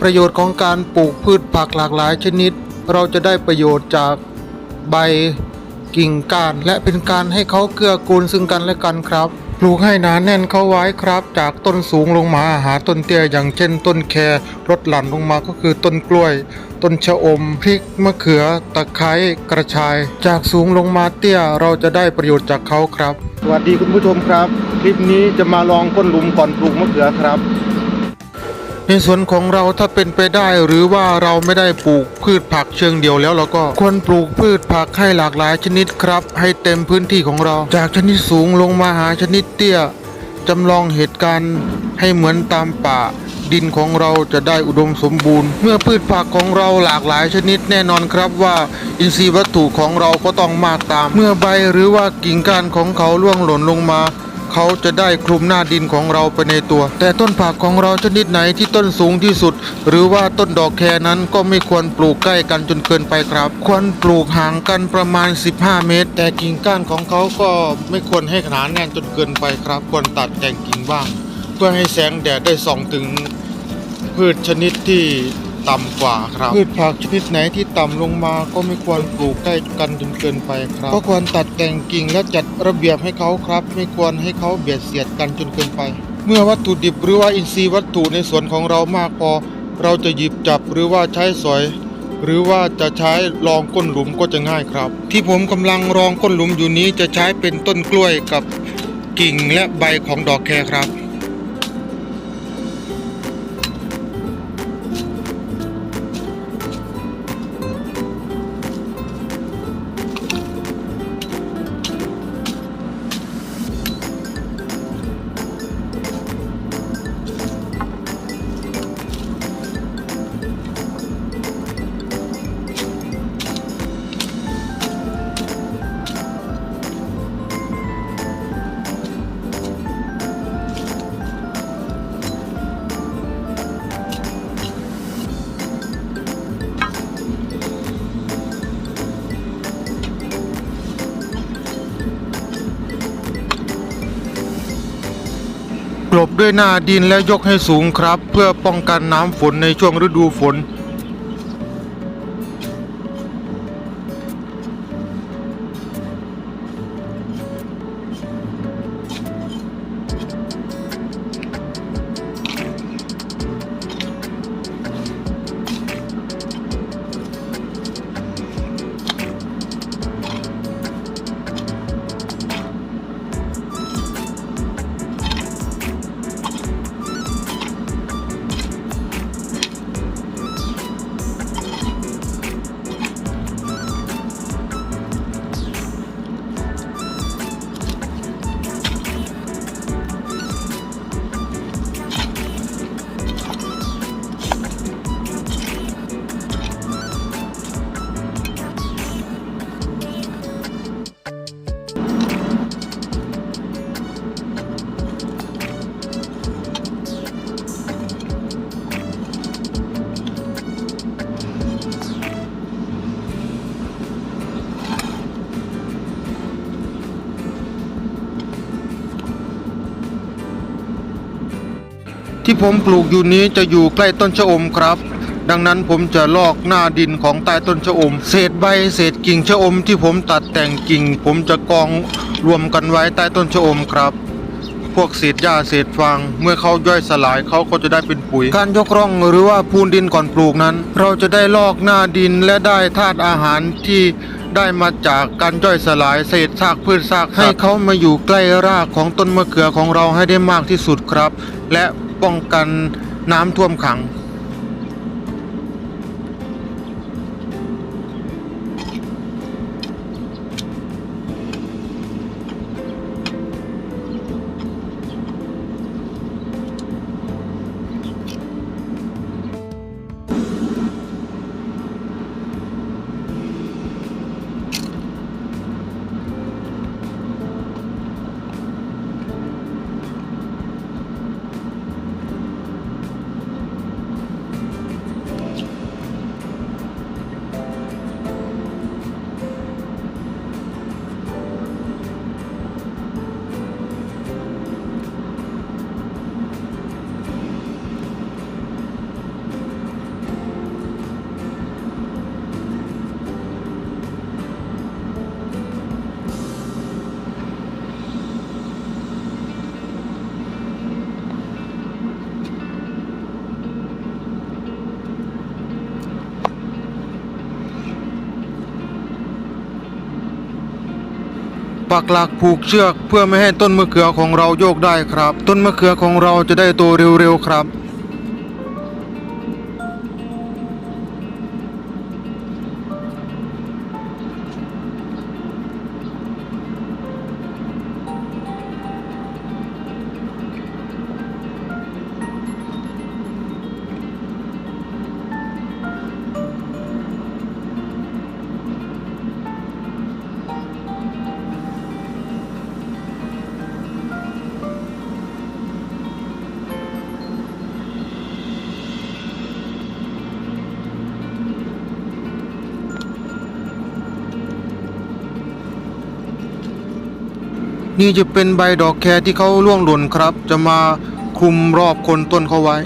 ประโยชน์ของการปลูกพืชผักหลากหลายชนิด เราจะได้ประโยชน์จากใบกิ่งก้านและเป็นการให้เขาเกื้อกูลซึ่งกันและกันครับ ปลูกให้หนาแน่นเข้าไว้ครับ จากต้นสูงลงมาหาต้นเตี้ยอย่างเช่น ต้นแครลดหลั่นลงมาก็คือต้นกล้วย ต้นชะอมพริกมะเขือ ตะไคร้กระชาย จากสูงลงมาเตี้ยเราจะได้ประโยชน์จากเขาครับ สวัสดีคุณผู้ชมครับ คลิปนี้จะมาลองก้นหลุมก่อนปลูกมะเขือครับ ในส่วนของเราถ้าเป็นไปได้หรือว่าเราไม่ได้ปลูกพืชผักเชิงเดียวแล้วเราก็ควรปลูกพืชผักให้หลากหลายชนิดครับ ให้เต็มพื้นที่ของเรา จากชนิดสูงลงมาหาชนิดเตี้ยจำลองเหตุการณ์ให้เหมือนตามป่า ดินของเราจะได้อุดมสมบูรณ์ เมื่อพืชผักของเราหลากหลายชนิดแน่นอนครับว่า อินทรีย์วัตถุของเราก็ต้องมากตาม เมื่อใบหรือว่ากิ่งก้านของเขาร่วงหล่นลงมา เขาจะได้คลุมหน้าดินของเราไปในตัว แต่ต้นผักของเราชนิดไหนที่ต้นสูงที่สุด หรือว่าต้นดอกแคนั้นก็ไม่ควรปลูกใกล้กันจนเกินไปครับ ควรปลูกห่างกันประมาณ 15 เมตร แต่กิ่งก้านของเขาก็ไม่ควรให้หนาแน่นจนเกินไปครับ ควรตัดแต่งกิ่งบ้าง เพื่อให้แสงแดดได้ส่องถึงพืชชนิดที่ ต่ำกว่าครับพืชผักชนิดไหนที่ต่ำลงมาก็ไม่ควรปลูกใกล้กันจนเกินไปครับก็ควรตัดแต่งกิ่งและจัดระเบียบให้เขาครับ ไม่ควรให้เขาเบียดเสียดกันจนเกินไป เมื่อวัตถุดิบหรือว่าอินทรีย์วัตถุในสวนของเรามากพอ เราจะหยิบจับหรือว่าใช้สอยหรือว่าจะใช้รองก้นหลุมก็จะง่ายครับ ที่ผมกำลังรองก้นหลุมอยู่นี้จะใช้เป็นต้นกล้วยกับกิ่งและใบของดอกแครครับ ด้วยหน้าดินและยกให้สูงครับ เพื่อป้องกันน้ำฝนในช่วงฤดูฝน ที่ผมปลูกอยู่นี้จะอยู่ใกล้ต้นชะอมครับ ดังนั้นผมจะลอกหน้าดินของใต้ต้นชะอม เศษใบเศษกิ่งชะอมที่ผมตัดแต่งกิ่ง ผมจะกองรวมกันไว้ใต้ต้นชะอมครับพวกเศษหญ้าเศษฟางเมื่อเขาย่อยสลายเขาก็จะได้เป็นปุ๋ย การยกร่องหรือว่าพูนดินก่อนปลูกนั้น เราจะได้ลอกหน้าดินและได้ธาตุอาหารที่ได้มาจากการย่อยสลายเศษซากพืชซากให้เขามาอยู่ใกล้รากของต้นมะเขือของเราให้ได้มากที่สุดครับ และ ป้องกันน้ำท่วมขัง ปักหลักผูกเชือกเพื่อไม่ให้ต้นมะเขือของเราโยกได้ครับ ต้นมะเขือของเราจะได้โตเร็วๆครับ นี่จะเป็นใบดอกแครที่เขาล่วงหล่นครับ จะมาคลุมรอบคนต้นเขาไว้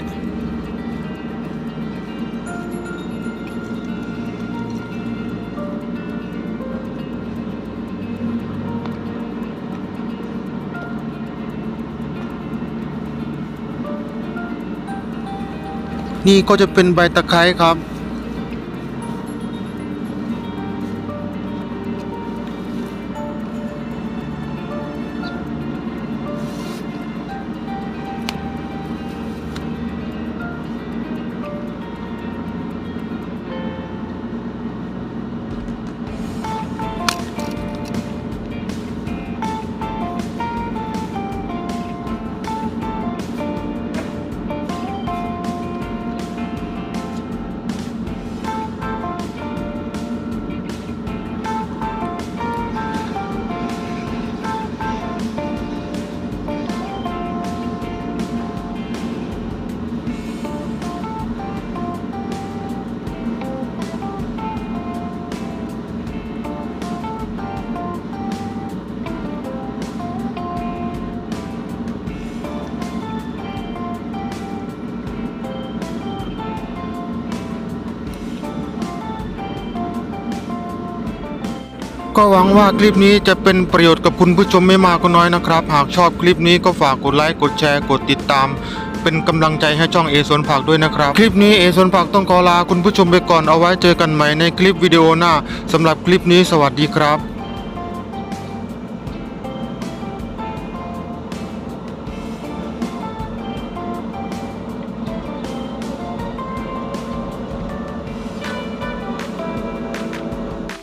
นี่ก็จะเป็นใบตะไคร้ครับ ก็หวังว่าคลิปนี้จะเป็นประโยชน์กับคุณผู้ชมไม่มากก็น้อยนะครับ หากชอบคลิปนี้ก็ฝากกดไลค์กดแชร์กดติดตาม เป็นกำลังใจให้ช่องเอสวนผักด้วยนะครับ คลิปนี้เอสวนผักต้องขอลาคุณผู้ชมไปก่อนเอาไว้เจอกันใหม่ในคลิปวิดีโอหน้าสำหรับคลิปนี้สวัสดีครับ